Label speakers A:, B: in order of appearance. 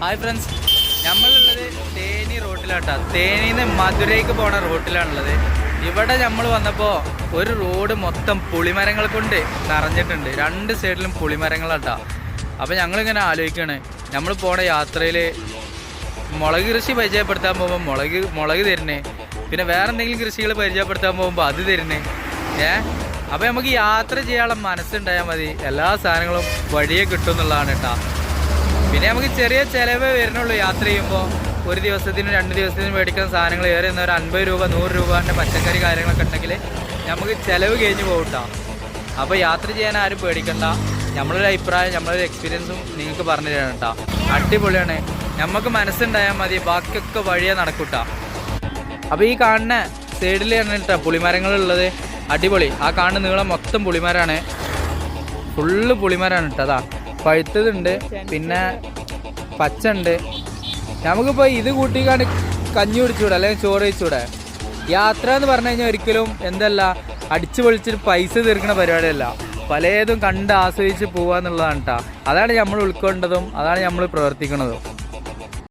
A: Hi friends നമ്മളുള്ളത് തേനി റോട്ടിലാട്ടാ. നിന്ന് മധുരയ്ക്ക് പോണ റോട്ടിലാണുള്ളത്. ഇവിടെ നമ്മൾ വന്നപ്പോൾ ഒരു റോഡ് മൊത്തം പുളിമരങ്ങൾ കൊണ്ട് നിറഞ്ഞിട്ടുണ്ട്. രണ്ട് സൈഡിലും പുളിമരങ്ങളാട്ടോ. അപ്പോൾ ഞങ്ങളിങ്ങനെ ആലോചിക്കുകയാണ് നമ്മൾ പോണ യാത്രയിൽ മുളക് കൃഷി പരിചയപ്പെടുത്താൻ പോകുമ്പോൾ മുളക് മുളക് തരുന്നേ. പിന്നെ വേറെ എന്തെങ്കിലും കൃഷികൾ പരിചയപ്പെടുത്താൻ പോകുമ്പോൾ അത് തരുന്നേ. ഏ? അപ്പോൾ നമുക്ക് യാത്ര ചെയ്യാനുള്ള മനസ്സുണ്ടായാൽ മതി. എല്ലാ സാധനങ്ങളും വഴിയെ കിട്ടും എന്നുള്ളതാണ് കേട്ടോ പിന്നെ നമുക്ക് ചെറിയ ചിലവ് വരുന്നുള്ളൂ യാത്ര ചെയ്യുമ്പോൾ ഒരു ദിവസത്തിനും രണ്ട് ദിവസത്തിനും മേടിക്കുന്ന സാധനങ്ങൾ. ഏറെ ഒരു അൻപത് രൂപ നൂറ് രൂപന്റെ പച്ചക്കറി കാര്യങ്ങളൊക്കെ ഉണ്ടെങ്കിൽ നമുക്ക് ചിലവ് കഴിഞ്ഞ് പോകട്ടോ അപ്പോൾ യാത്ര ചെയ്യാൻ ആരും പേടിക്കണ്ട. നമ്മളൊരു അഭിപ്രായം നമ്മളൊരു എക്സ്പീരിയൻസും നിങ്ങൾക്ക് പറഞ്ഞു തരണം കേട്ടോ അടിപൊളിയാണ്. നമുക്ക് മനസ്സുണ്ടായാൽ മതി. ബാക്കിയൊക്കെ വഴിയെ നടക്കൂട്ടാ അപ്പോൾ ഈ കാണുന്ന സൈഡിൽ കേട്ടോ പുളിമരങ്ങളുള്ളത്. അടിപൊളി. ആ കാണുന്ന നീളം മൊത്തം പുളിമരമാണ് ഫുള്ള് പുളിമരമാണ് കേട്ടോ അതാ. പഴുത്തതുണ്ട് പിന്നെ പച്ച ഉണ്ട് നമുക്കിപ്പോൾ ഇത് കൂട്ടിക്കാണ്ട് കഞ്ഞി കുടിച്ചൂടെ അല്ലെങ്കിൽ ചോറ് കഴിച്ചൂടെ? യാത്ര എന്ന് പറഞ്ഞു കഴിഞ്ഞാൽ ഒരിക്കലും എന്തല്ല അടിച്ചു പൊളിച്ചിട്ട് പൈസ തീർക്കുന്ന പരിപാടിയല്ല. പലതും കണ്ട് ആസ്വദിച്ച് പോവാന്നുള്ളതാണ് കേട്ടോ അതാണ് നമ്മൾ ഉൾക്കൊണ്ടതും അതാണ് നമ്മൾ പ്രവർത്തിക്കുന്നതും